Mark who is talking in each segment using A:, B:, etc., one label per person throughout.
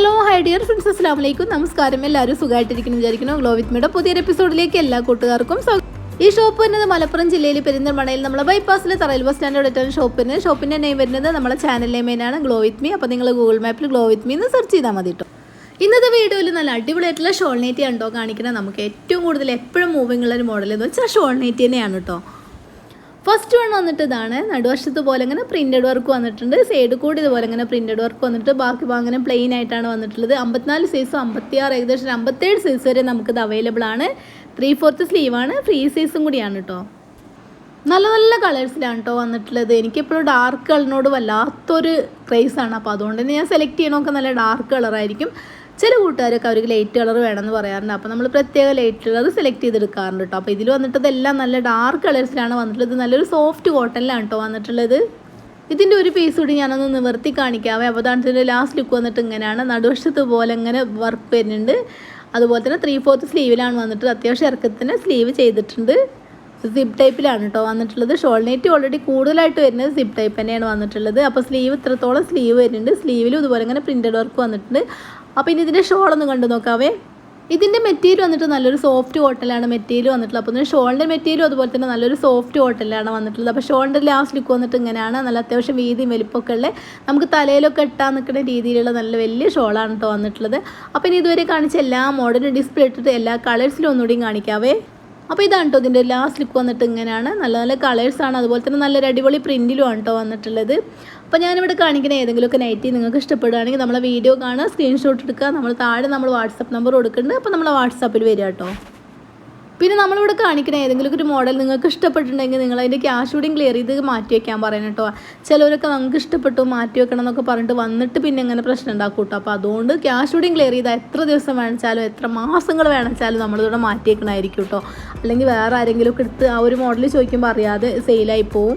A: Hello hi dear friends അസ്സാം വലൈക്കും നമസ്കാരം. എല്ലാവരും സുഖമായിട്ടിരിക്കുന്നു വിചാരിക്കുന്നു. ഗ്ലോ വിത്ത് മീഡിയ പുതിയൊരു എപ്പിസോഡിലേക്ക് എല്ലാ കൂട്ടുകാർക്കും സ്വാഗതം. ഈ ഷോപ്പ് വരുന്നത് മലപ്പുറം ജില്ലയിൽ പെരിന്തൽമണയിൽ നമ്മളെ ബൈപ്പാസിലെ തറയിൽ ബസ് സ്റ്റാൻഡ് അടുത്താണ് ഷോപ്പിന് ഷോപ്പിന്റെ നെയിം വരുന്നത് നമ്മളെ ചാനൽ നെയിമാണ് ഗ്ലോ വിത്ത് മീ അപ്പോൾ നിങ്ങൾ ഗൂഗിൾ മാപ്പിൽ ഗ്ലോ വിത്ത് മീ എന്ന് സെർച്ച് ചെയ്താൽ മതി കേട്ടോ ഇന്നത്തെ വീഡിയോയിൽ നല്ല അടിപൊളിയായിട്ടുള്ള ഷോൾ നെറ്റി ഉണ്ടോ കാണിക്കുന്നത്. നമുക്ക് ഏറ്റവും കൂടുതൽ എപ്പോഴും മൂവിങ് ഉള്ള ഒരു മോഡൽ എന്ന് വെച്ചാൽ ഷോൾ നെറ്റി തന്നെയാണ് കേട്ടോ ഫസ്റ്റ് വൺ വന്നിട്ട് ഇതാണ്. നടുവശത്ത് പോലെ ഇങ്ങനെ പ്രിന്റഡ് വർക്ക് വന്നിട്ടുണ്ട്. സൈഡ് കൂടി ഇതുപോലെ ഇങ്ങനെ പ്രിന്റഡ് വർക്ക് വന്നിട്ട് ബാക്കി അങ്ങനെ പ്ലെയിൻ ആയിട്ടാണ് വന്നിട്ടുള്ളത്. അമ്പത്തിനാല് സൈസും അമ്പത്തിയാറ് ഏകദേശം അമ്പത്തേഴ് സൈസ് വരെ നമുക്കിത് അവൈലബിൾ ആണ്. ത്രീ ഫോർത്ത് സ്ലീവാണ് ഫ്രീ സൈസും കൂടിയാണ് കേട്ടോ നല്ല നല്ല കളേഴ്സിലാണ് കേട്ടോ വന്നിട്ടുള്ളത്. എനിക്കിപ്പോഴും ഡാർക്ക് കളറിനോട് വല്ലാത്തൊരു ക്രൈസാണ് അപ്പോൾ അതുകൊണ്ട് തന്നെ ഞാൻ സെലക്ട് ചെയ്യണമൊക്കെ നല്ല ഡാർക്ക് കളറായിരിക്കും ചില കൂട്ടുകാരൊക്കെ അവർക്ക് ലൈറ്റ് കളർ വേണമെന്ന് പറയാറുണ്ട്. അപ്പോൾ നമ്മൾ പ്രത്യേക ലൈറ്റ് കളർ സെലക്ട് ചെയ്തെടുക്കാറുണ്ട് കേട്ടോ അപ്പോൾ ഇതിൽ വന്നിട്ട് ഇതെല്ലാം നല്ല ഡാർക്ക് കളേഴ്സിലാണ് വന്നിട്ടുള്ളത്. നല്ലൊരു സോഫ്റ്റ് കോട്ടണിലാണ് കേട്ടോ വന്നിട്ടുള്ളത്. ഇതിന്റെ ഒരു പീസ് കൂടി ഞാനൊന്ന് നിവർത്തി കാണിക്കാവേ. അപ്പോൾ ഇതിന്റെ ലാസ്റ്റ് ലുക്ക് വന്നിട്ട് ഇങ്ങനെയാണ്. നടുവശത്ത് പോലെ ഇങ്ങനെ വർക്ക് വരുന്നുണ്ട്. അതുപോലെ തന്നെ ത്രീ ഫോർത്ത് സ്ലീവിലാണ് വന്നിട്ട് അത്യാവശ്യം ഇറക്കത്തിന് സ്ലീവ് ചെയ്തിട്ടുണ്ട്. സിപ്പ് ടൈപ്പിലാണ് കേട്ടോ വന്നിട്ടുള്ളത്. ഷോൾ നെറ്റ് ഓൾറെഡി കൂടുതലായിട്ട് വരുന്നത് സിപ്പ് ടൈപ്പ് തന്നെയാണ് വന്നിട്ടുള്ളത്. അപ്പോൾ സ്ലീവ് ഇത്രത്തോളം സ്ലീവ് വരുന്നുണ്ട്. സ്ലീവിലും ഇതുപോലെ ഇങ്ങനെ പ്രിന്റഡ് വർക്ക് വന്നിട്ടുണ്ട്. അപ്പോൾ ഇനി ഇതിന്റെ ഷോൾ ഒന്ന് കണ്ടു നോക്കാവേ. ഇതിന്റെ മെറ്റീരിയൽ വന്നിട്ട് നല്ലൊരു സോഫ്റ്റ് കോട്ടലാണ് മെറ്റീരിയൽ വന്നിട്ടുള്ളത്. അപ്പോൾ ഷോളിന്റെ മെറ്റീരിയൽ അതുപോലെ തന്നെ നല്ലൊരു സോഫ്റ്റ് കോട്ടലാണ് വന്നിട്ടുള്ളത്. അപ്പോൾ ഷോളിന്റെ ലാസ്റ്റ് ലുക്ക് വന്നിട്ട് ഇങ്ങനെയാണ്. നല്ല അത്യാവശ്യം വീതിയും വലിപ്പമൊക്കെ ഉള്ള നമുക്ക് തലയിലൊക്കെ ഇട്ടാൻ നിൽക്കുന്ന രീതിയിലുള്ള നല്ല വലിയ ഷോളാണ് കേട്ടോ വന്നിട്ടുള്ളത്. അപ്പോൾ ഇനി ഇതുവരെ കാണിച്ച എല്ലാ മോഡലും ഡിസ്പ്ലേ ഇട്ടിട്ട് എല്ലാ കളേഴ്സിലും ഒന്നുകൂടിയും കാണിക്കാവേ. അപ്പോൾ ഇതാണ് കേട്ടോ ഇതിന്റെ ലാസ്റ്റ് ലുക്ക് വന്നിട്ട് ഇങ്ങനെയാണ്. നല്ല നല്ല കളേഴ്സാണ് അതുപോലെ തന്നെ നല്ലൊരു അടിപൊളി പ്രിന്റിലുമാണ് കേട്ടോ വന്നിട്ടുള്ളത്. അപ്പോൾ ഞാനിവിടെ കാണിക്കുന്ന ഏതെങ്കിലുമൊക്കെ നൈറ്റി നിങ്ങൾക്ക് ഇഷ്ടപ്പെടുകയാണെങ്കിൽ നമ്മളെ വീഡിയോ കാണുക സ്ക്രീൻഷോട്ട് എടുക്കുക. നമ്മൾ താഴെ നമ്മൾ വാട്സപ്പ് നമ്പർ കൊടുക്കുന്നുണ്ട്. അപ്പോൾ നമ്മൾ വാട്സാപ്പിൽ വരിക കേട്ടോ പിന്നെ നമ്മളിവിടെ കാണിക്കുന്ന ഏതെങ്കിലും ഒരു മോഡൽ നിങ്ങൾക്ക് ഇഷ്ടപ്പെട്ടിട്ടുണ്ടെങ്കിൽ നിങ്ങൾ അതിന്റെ ക്യാഷ് കൂടിയും ക്ലിയർ ചെയ്ത് മാറ്റി വയ്ക്കാൻ പറയണം കേട്ടോ. ചിലവരൊക്കെ നമുക്ക് ഇഷ്ടപ്പെട്ടു മാറ്റി വെക്കണം എന്നൊക്കെ പറഞ്ഞിട്ട് വന്നിട്ട് പിന്നെ ഇങ്ങനെ പ്രശ്നം ഉണ്ടാക്കും കേട്ടോ. അപ്പോൾ അതുകൊണ്ട് ക്യാഷ് കൂടിയും ക്ലിയർ ചെയ്താൽ എത്ര ദിവസം വേണിച്ചാലും എത്ര മാസങ്ങൾ വേണിച്ചാലും നമ്മളിതോടെ മാറ്റി വെക്കണമായിരിക്കും കേട്ടോ. അല്ലെങ്കിൽ വേറെ ആരെങ്കിലും ഒക്കെ എടുത്ത് ആ ഒരു മോഡൽ ചോദിക്കുമ്പോൾ അറിയാതെ സെയിലായി പോവും.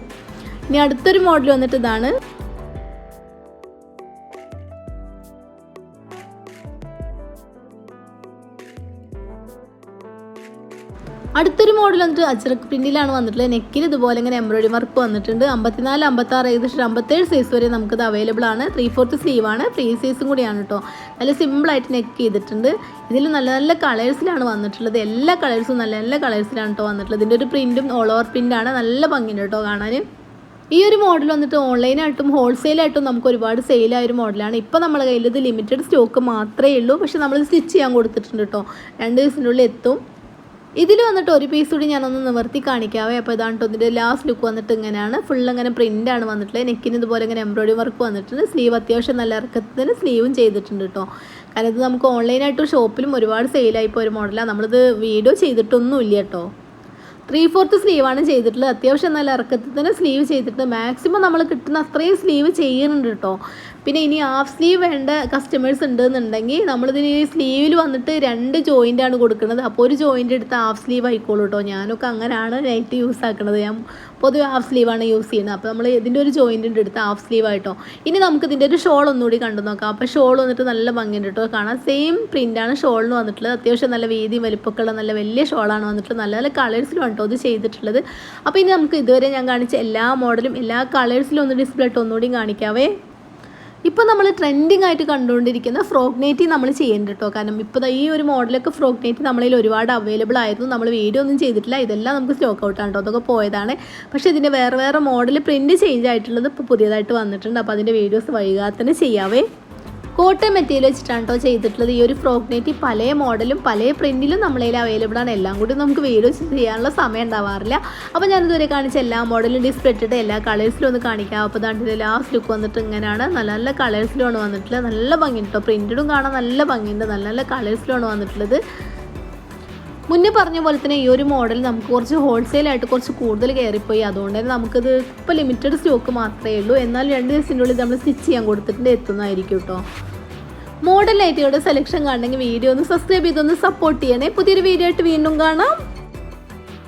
A: ഇനി അടുത്തൊരു മോഡൽ വന്നിട്ട് ഇതാണ്. അടുത്തൊരു മോഡൽ വന്നിട്ട് അച്ചറക്ക് പ്രിന്റിലാണ് വന്നിട്ടുള്ളത്. നെക്കിൽ ഇതുപോലെ ഇങ്ങനെ എംബ്രോയിഡറി വർക്ക് വന്നിട്ടുണ്ട്. അമ്പത്തിനാല് അമ്പത്താറ് ഏകദേശം അമ്പത്തേഴ് സൈസ് വരെ നമുക്കത് അവൈലബിൾ ആണ്. ത്രീ ഫോർത്ത് സ്ലീവ് ആണ്. ഫ്രീ സൈസും കൂടിയാണ് കേട്ടോ നല്ല സിമ്പിളായിട്ട് നെക്ക് ചെയ്തിട്ടുണ്ട്. ഇതിൽ നല്ല നല്ല കളേഴ്സിലാണ് വന്നിട്ടുള്ളത്. എല്ലാ കളേഴ്സും നല്ല നല്ല കളേഴ്സിലാണ് കേട്ടോ വന്നിട്ടുള്ളത്. ഇതിന്റെ ഒരു പ്രിന്റും ഓൾ ഓവർ പ്രിന്റാണ് നല്ല ഭംഗിയുണ്ട് കേട്ടോ കാണാൻ ഈ ഒരു മോഡൽ വന്നിട്ട് ഓൺലൈനായിട്ടും ഹോൾസെയിലായിട്ടും നമുക്ക് ഒരുപാട് സെയിലായ ഒരു മോഡലാണ് ഇപ്പോൾ നമ്മൾ കയ്യിൽ ഇത് ലിമിറ്റഡ് സ്റ്റോക്ക് മാത്രമേ ഉള്ളൂ. പക്ഷെ നമ്മൾ സ്റ്റിച്ച് ചെയ്യാൻ കൊടുത്തിട്ടുണ്ട് കേട്ടോ രണ്ട് ദിവസത്തിനുള്ളിൽ എത്തും. ഇതിൽ വന്നിട്ട് ഒരു പീസ് കൂടി ഞാനൊന്ന് നിവർത്തി കാണിക്കാവേ. അപ്പോൾ ഇതാണ് ഇതിന്റെ ലാസ്റ്റ് ലുക്ക് വന്നിട്ട് ഇങ്ങനെയാണ്. ഫുൾ അങ്ങനെ പ്രിന്റാണ് വന്നിട്ടുള്ളത്. നെക്കിന് ഇതുപോലെ ഇങ്ങനെ എംബ്രോയ്ഡറി വർക്ക് വന്നിട്ടുണ്ട്. സ്ലീവ് അത്യാവശ്യം നല്ല ഇറക്കത്തിന് സ്ലീവും ചെയ്തിട്ടുണ്ട് കേട്ടോ കാരണം ഇത് നമുക്ക് ഓൺലൈനായിട്ടും ഷോപ്പിലും ഒരുപാട് സെയിലായിപ്പോൾ ഒരു മോഡലാണ് നമ്മളിത് വീഡിയോ ചെയ്തിട്ടൊന്നുമില്ല കേട്ടോ ത്രീ ഫോർത്ത് സ്ലീവാണ് ചെയ്തിട്ടുള്ളത്. അത്യാവശ്യം നല്ല ഇറക്കത്തിൽ തന്നെ സ്ലീവ് ചെയ്തിട്ട് മാക്സിമം നമ്മൾ കിട്ടുന്ന അത്രയും സ്ലീവ് ചെയ്യുന്നുണ്ട് കേട്ടോ പിന്നെ ഇനി ഹാഫ് സ്ലീവ് വേണ്ട കസ്റ്റമേഴ്സ് ഉണ്ടെന്നുണ്ടെങ്കിൽ നമ്മളിതിന് ഈ സ്ലീവിൽ വന്നിട്ട് രണ്ട് ജോയിന്റാണ് കൊടുക്കുന്നത്. അപ്പോൾ ഒരു ജോയിന്റ് എടുത്ത് ഹാഫ് സ്ലീവ് ആയിക്കോളൂ കേട്ടോ ഞാനൊക്കെ അങ്ങനെയാണ് നൈറ്റ് യൂസ് ആക്കുന്നത് ഞാൻ പൊതുവെ ഹാഫ് സ്ലീവാണ് യൂസ് ചെയ്യുന്നത്. അപ്പോൾ നമ്മൾ ഇതിന്റെ ഒരു ജോയിന്റ് എടുത്ത് ഹാഫ് സ്ലീവ് ആയിട്ടോ. ഇനി നമുക്ക് ഇതിന്റെ ഒരു ഷോൾ ഒന്നുകൂടി കണ്ടു നോക്കാം. അപ്പോൾ ഷോൾ വന്നിട്ട് നല്ല ഭംഗിയുണ്ട് കേട്ടോ കാണാം സെയിം പ്രിന്റാണ് ഷോളിന് വന്നിട്ടുള്ളത്. അത്യാവശ്യം നല്ല വീതിയും വലിപ്പമൊക്കെയുള്ള നല്ല വലിയ ഷോളാണ് വന്നിട്ടുള്ളത്. നല്ല നല്ല കളേഴ്സിലും കേട്ടോ ഇത് ചെയ്തിട്ടുള്ളത്. അപ്പോൾ ഇനി നമുക്ക് ഇതുവരെ ഞാൻ കാണിച്ച എല്ലാ മോഡലും എല്ലാ കളേഴ്സിലും ഒന്ന് ഡിസ്പ്ലേ ഇട്ട് ഒന്നുകൂടി കാണിക്കാവേ. ഇപ്പോൾ നമ്മൾ ട്രെൻഡിങ് ആയിട്ട് കണ്ടുകൊണ്ടിരിക്കുന്ന ഫ്രോക്ക് നെറ്റി നമ്മൾ ചെയ്യേണ്ട കേട്ടോ കാരണം ഇപ്പോൾ ഈ ഒരു മോഡലൊക്കെ ഫ്രോക്ക് നെറ്റി നമ്മളിൽ ഒരുപാട് അവൈലബിൾ ആയിരുന്നു. നമ്മൾ വീഡിയോ ഒന്നും ചെയ്തിട്ടില്ല. ഇതെല്ലാം നമുക്ക് സ്റ്റോക്ക് ഔട്ടാണ് കേട്ടോ അതൊക്കെ പോയതാണ്. പക്ഷേ ഇതിന്റെ വേറെ വേറെ മോഡൽ പ്രിന്റ് ചേഞ്ച് ആയിട്ടുള്ളത് ഇപ്പോൾ പുതിയതായിട്ട് വന്നിട്ടുണ്ട്. അപ്പോൾ അതിന്റെ വീഡിയോസ് വൈകാതെ തന്നെ ചെയ്യാവേ. കോട്ടൺ മെറ്റീരിയൽ വെച്ചിട്ടാണ് കേട്ടോ ചെയ്തിട്ടുള്ളത്. ഈ ഒരു ഫ്രോക്ക് നെറ്റി പല മോഡലും പല പ്രിന്റിലും നമ്മളതിൽ അവൈലബിൾ ആണ്. എല്ലാം കൂടി നമുക്ക് വീഡിയോ ചെയ്യാനുള്ള സമയം ഉണ്ടാവാറില്ല. അപ്പോൾ ഞാനിതുവരെ കാണിച്ച എല്ലാ മോഡലും ഡിസ്പ്ലേ ഇട്ടിട്ട് എല്ലാ കളേഴ്സിലും ഒന്ന് കാണിക്കാം. അപ്പോൾ ദാണ്ടിന്റെ ലാസ്റ്റ് ലുക്ക് വന്നിട്ട് ഇങ്ങനെയാണ് നല്ല നല്ല കളേഴ്സിലുമാണ് വന്നിട്ടുള്ളത്. നല്ല ഭംഗി കേട്ടോ പ്രിന്റഡും കാണാൻ നല്ല ഭംഗിയുണ്ട്. നല്ല നല്ല കളേഴ്സിലുമാണ് വന്നിട്ടുള്ളത്. മുന്നേ പറഞ്ഞ പോലെ തന്നെ ഈ ഒരു മോഡൽ നമുക്ക് കുറച്ച് ഹോൾസെയിലായിട്ട് കുറച്ച് കൂടുതൽ കയറിപ്പോയി. അതുകൊണ്ട് തന്നെ നമുക്കിത് ഇപ്പോൾ ലിമിറ്റഡ് സ്റ്റോക്ക് മാത്രമേ ഉള്ളൂ. എന്നാൽ രണ്ട് ദിവസത്തിന്റെ ഉള്ളിൽ നമ്മൾ സ്റ്റിച്ച് ചെയ്യാൻ കൊടുത്തിട്ടുണ്ട്. എത്തുന്നതായിരിക്കും കേട്ടോ മോഡൽ ലൈറ്റുകളുടെ സെലക്ഷൻ കാണണമെങ്കിൽ വീഡിയോ ഒന്ന് സബ്സ്ക്രൈബ് ചെയ്തൊന്ന് സപ്പോർട്ട് ചെയ്യണേ. പുതിയൊരു വീഡിയോ ആയിട്ട് വീണ്ടും കാണാം.